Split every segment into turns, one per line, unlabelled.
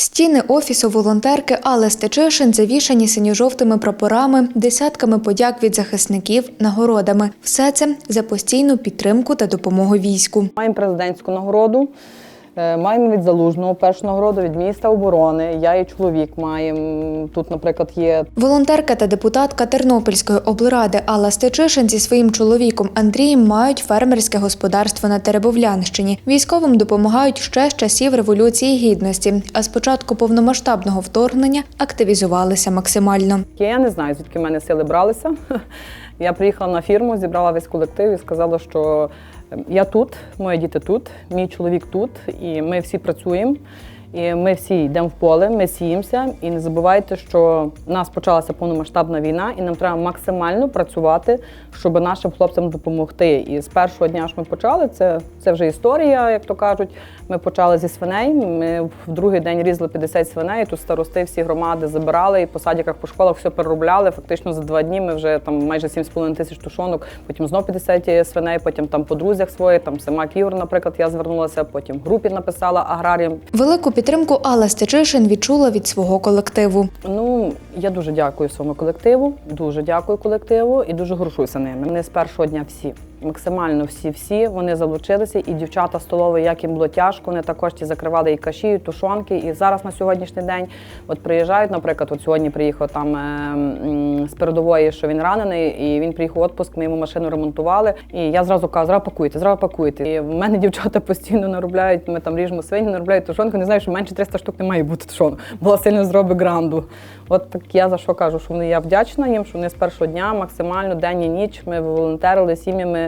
Стіни офісу волонтерки Алли Стечишин завішані синьо-жовтими прапорами, десятками подяк від захисників, нагородами. Все це за постійну підтримку та допомогу війську.
Маємо президентську нагороду, маємо від залужного першу нагороду від міністра оборони. Я і чоловік маємо. Тут, наприклад, є
Волонтерка та депутатка Тернопільської облради Алла Стечишин зі своїм чоловіком Андрієм мають фермерське господарство на Теребовлянщині. Військовим допомагають ще з часів Революції Гідності, а з початку повномасштабного вторгнення активізувалися максимально.
Я не знаю, звідки в мене сили бралися. Я приїхала на фірму, зібрала весь колектив і сказала, що я тут, мої діти тут, мій чоловік тут, і ми всі працюємо. І ми всі йдемо в поле, ми сіємося. І не забувайте, що в нас почалася повномасштабна війна, і нам треба максимально працювати, щоб нашим хлопцям допомогти. І з першого дня, що ми почали, це, це вже історія, як то кажуть. Ми почали зі свиней. Ми в другий день різали 50 свиней. Тут старости всі громади забирали і по садиках, по школах все переробляли. Фактично за два дні ми вже там майже 7,5 тисяч тушонок, потім знов 50 свиней, потім там по друзях своїх, там сама Ківр, наприклад, я звернулася, потім групі написала аграріям.
Велику підтримку Алла Стечишин відчула від свого колективу.
Ну, я дуже дякую своєму колективу, дуже дякую колективу і дуже горжуся ними. Вони з першого дня всі. Максимально всі-всі вони залучилися, і дівчата столові, як їм було тяжко, вони також ті закривали і каші, і тушонки. І зараз на сьогоднішній день от приїжджають, наприклад, от сьогодні приїхав там е, з передової, що він ранений, і він приїхав в відпуск, ми йому машину ремонтували. І я зразу кажу, зразу пакуйте, зразу пакуйте. І в мене дівчата постійно наробляють, ми там ріжемо свині, наробляють тушонку. Не знаю, що менше 300 штук не має бути тушонок, бо сильно зробить гранду. От так я за що кажу, що вони я вдячна їм, що вони з першого дня максимально день і ніч ми волонтерили сім'ями.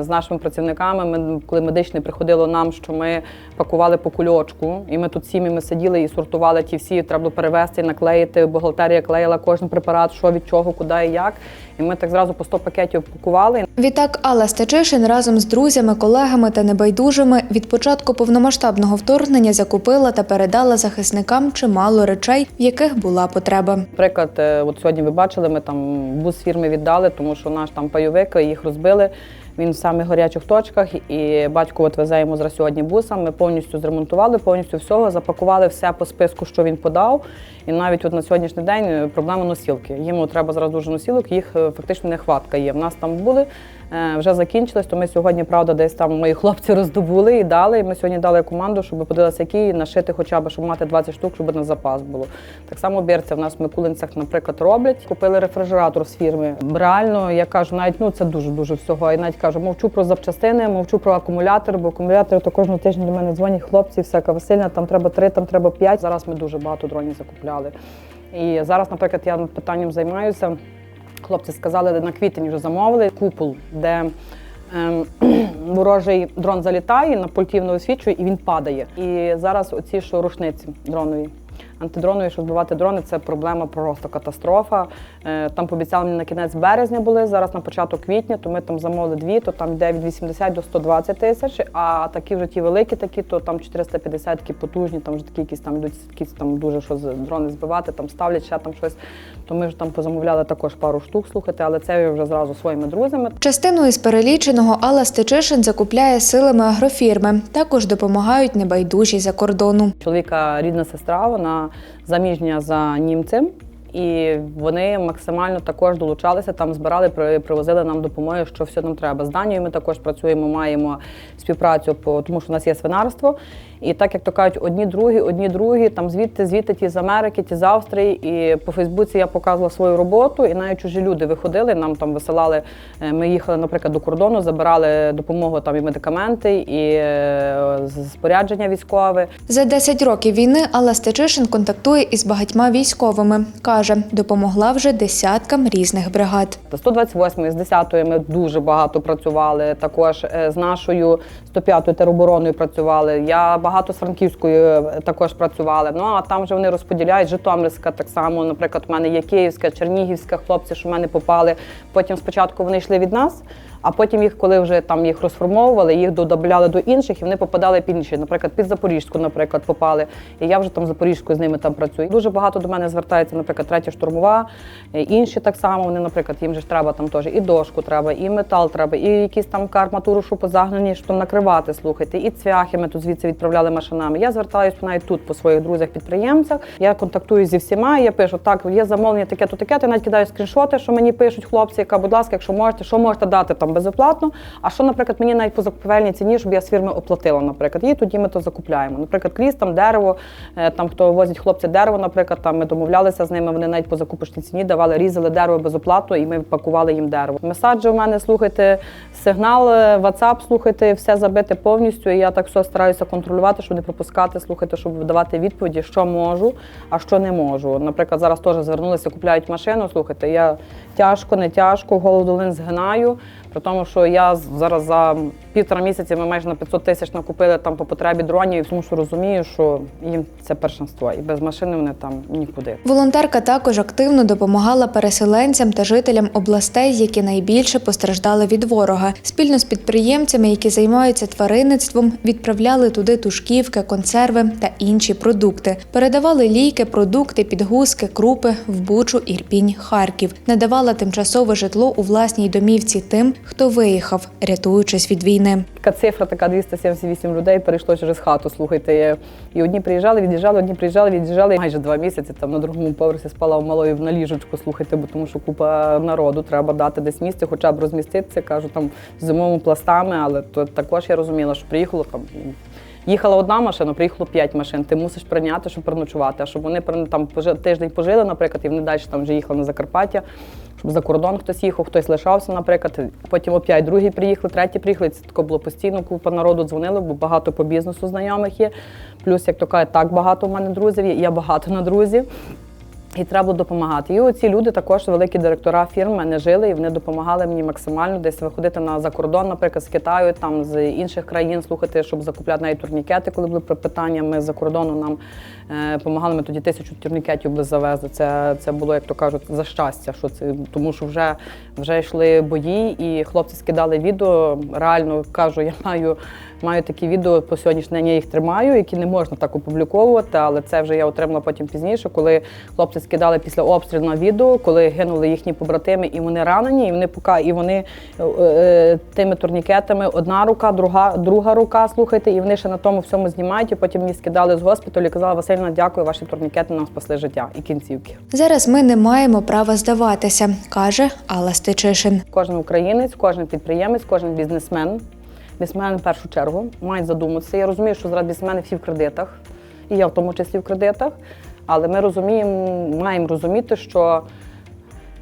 З нашими працівниками, ми коли медичне приходило нам, що ми пакували по кульочку, і ми тут сім'ями сиділи і сортували ті всі. Треба було перевезти, наклеїти. Бухгалтерія клеїла кожен препарат, що від чого, куди і як. І ми так зразу по 100 пакетів пакували.
Відтак Алла Стечишин разом з друзями, колегами та небайдужими від початку повномасштабного вторгнення закупила та передала захисникам чимало речей, в яких була потреба.
Наприклад, е, от сьогодні ви бачили, ми там бус фірми віддали, тому що наш там пайовик, їх розбили. Він в самих гарячих точках, і батько от везе йому зараз сьогодні бусом. Ми повністю зремонтували, повністю всього, запакували все по списку, що він подав. І навіть от на сьогоднішній день е, проблема носілки. Йому треба зараз дуже носілок, їх е, фактично нехватка є. В нас там були, вже закінчились, то ми сьогодні, правда, десь там мої хлопці роздобули і дали. І ми сьогодні дали команду, щоб подивилися, які нашити хоча б, щоб мати 20 штук, щоб на запас було. Так само бірця в нас в Микулинцях, наприклад, роблять. Купили рефрижератор з фірми. Реально, я кажу, навіть ну це дуже дуже всього. І навіть кажу, мовчу про запчастини, мовчу про акумулятор, бо акумулятори то кожного тижня до мене дзвонять хлопці, всяка Васильна, там треба три, там треба п'ять. Зараз ми дуже багато дронів закупляли. І зараз, наприклад, я питанням займаюся. Хлопці сказали, на квітень вже замовили купол, де ем, ворожий дрон залітає, на пультів не освічує і він падає. І зараз оці що рушниці дронові. Антидронові, щоб збивати дрони, це проблема просто катастрофа. Е, Там пообіцяли мені на кінець березня були, зараз на початок квітня, то ми там замовили дві, то там йде від 80 до 120 тисяч, а такі вже ті великі, такі, то там 450 такі потужні, там вже такі якісь там йдуть якісь там дуже що з дрони збивати, там ставлять ще там щось. То ми вже там позамовляли також пару штук, слухайте, але це вже зразу своїми друзями.
Частину із переліченого Алла Стечишин закупляє силами агрофірми. Також допомагають небайдужі за кордону.
Чоловіка рідна сестра, вона była zamięźnia za Niemcem, І вони максимально також долучалися, там збирали, при- привозили нам допомоги, що все нам треба. З Данією ми також працюємо, маємо співпрацю, по, тому що у нас є свинарство. І так, як то кажуть, одні другі, одні другі, там звідти, звідти ті з Америки, ті з Австрії. І по Фейсбуці я показувала свою роботу, і навіть чужі люди виходили, нам там висилали. е, Ми їхали, наприклад, до кордону, забирали допомогу там і медикаменти, і е, спорядження військове.
За 10 років війни Алла Стечишин контактує із багатьма військовими. Каже, допомогла вже десяткам різних бригад.
128 з 10-ї ми дуже багато працювали. Також е, з нашою 105-ю теробороною працювали. Я багато з Франківською е, також працювала. Ну а там вже вони розподіляють. Житомирська так само. Наприклад, у мене є Київська, Чернігівська хлопці, що в мене попали. Потім спочатку вони йшли від нас. А потім їх, коли вже там їх розформовували, їх додавали до інших, і вони попадали під інші. Наприклад, під Запорізьку, наприклад, попали. І я вже там Запорізькою з ними там працюю. Дуже багато до мене звертається, наприклад, третя штурмова, е, інші так само. Вони, наприклад, їм же ж треба там теж і дошку треба, і метал треба, і якісь там арматуру, що позагнані, що накривати, слухайте, і цвяхи ми тут звідси відправляли машинами. Я звертаюся навіть тут по своїх друзях-підприємцях. Я контактую зі всіма. Я пишу, так, є замовлення таке, то таке. Ти навіть кидаю скріншоти, що мені пишуть хлопці, яка, будь ласка, якщо можете, що можете дати там безоплатно. А що, наприклад, мені навіть по закупівельній ціні, щоб я з фірми оплатила, наприклад, і тоді ми то закупляємо. Наприклад, кліс, там дерево, е, там хто возить хлопці дерево, наприклад, там ми домовлялися з ними. Вони навіть по закупочній ціні давали, різали дерево безоплатно, і ми пакували їм дерево. Месаджі у мене слухайте, сигнал, е, WhatsApp, слухайте, все забите повністю. І я так все стараюся контролювати, щоб не пропускати, слухайте, щоб давати відповіді, що можу, а що не можу. Наприклад, зараз теж звернулися, купляють машину. Слухайте, я тяжко, не тяжко, голову долин згинаю. При тому, що я зараз за півтора місяці ми майже на 500 тисяч накупили там по потребі дронів, тому що розумію, що їм це першинство, і без машини вони там нікуди.
Волонтерка також активно допомагала переселенцям та жителям областей, які найбільше постраждали від ворога. Спільно з підприємцями, які займаються тваринництвом, відправляли туди тушківки, консерви та інші продукти. Передавали ліки, продукти, підгузки, крупи в Бучу, Ірпінь, Харків. Надавала тимчасове житло у власній домівці тим, хто виїхав, рятуючись від війни.
Така цифра, така 278 людей перейшло через хату. Слухайте, і одні приїжджали, від'їжджали, одні приїжджали, від'їжджали. Майже два місяці там на другому поверсі спала у малої на ліжечку. Слухайте, бо тому що купа народу треба дати десь місце, хоча б розміститися. Кажу там зимовими пластами, але то також я розуміла, що приїхало там. Їхала одна машина, приїхало п'ять машин. Ти мусиш прийняти, щоб переночувати. А щоб вони там тиждень пожили, наприклад, і вони далі там вже їхали на Закарпаття, щоб за кордон хтось їхав, хтось лишався, наприклад. Потім опять другі приїхали, треті приїхали. Це тако було постійно, купа народу дзвонили, бо багато по бізнесу знайомих є. Плюс, як то кажуть, так багато в мене друзів є, я багато на друзів. І треба було допомагати. І оці люди також великі директора фірм мене жили, і вони допомагали мені максимально десь виходити на закордон, наприклад, з Китаю, там з інших країн, слухати, щоб закупляти навіть турнікети, коли були питання. Ми з-за кордону нам е, допомагали. Ми тоді тисячу турнікетів були завезли. Це, це було, як то кажуть, за щастя. Що це тому, що вже, вже йшли бої, і хлопці скидали відео. Реально кажу, я маю. Маю такі відео по сьогоднішній день я їх тримаю, які не можна так опубліковувати, але це вже я отримала потім пізніше, коли хлопці скидали після обстрілу на відео, коли гинули їхні побратими, і вони ранені, і вони пока і вони е, е, тими турнікетами одна рука, друга, друга рука, слухайте, і вони ще на тому всьому знімають. І потім мені скидали з госпіталю і казали, Васильівна, дякую, ваші турнікети нам спасли життя і кінцівки.
Зараз ми не маємо права здаватися, каже Алла Стечишин.
Кожен українець, кожен підприємець, кожен бізнесмен, бізнесмен в першу чергу, мають задуматися. Я розумію, що зараз бізнесмени всі в кредитах, і я в тому числі в кредитах. Але ми розуміємо, маємо розуміти, що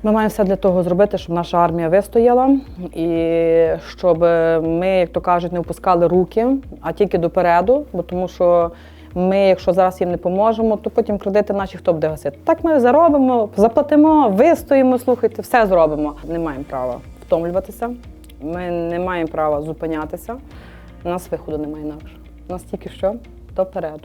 ми маємо все для того зробити, щоб наша армія вистояла, і щоб ми, як то кажуть, не опускали руки, а тільки допереду, бо тому що. Ми, якщо зараз їм не поможемо, то потім кредити наші хто буде гасити. Так ми заробимо, заплатимо, вистоїмо, слухайте, все зробимо. Не маємо права втомлюватися, ми не маємо права зупинятися. У нас виходу немає інакше. У нас тільки що допереду.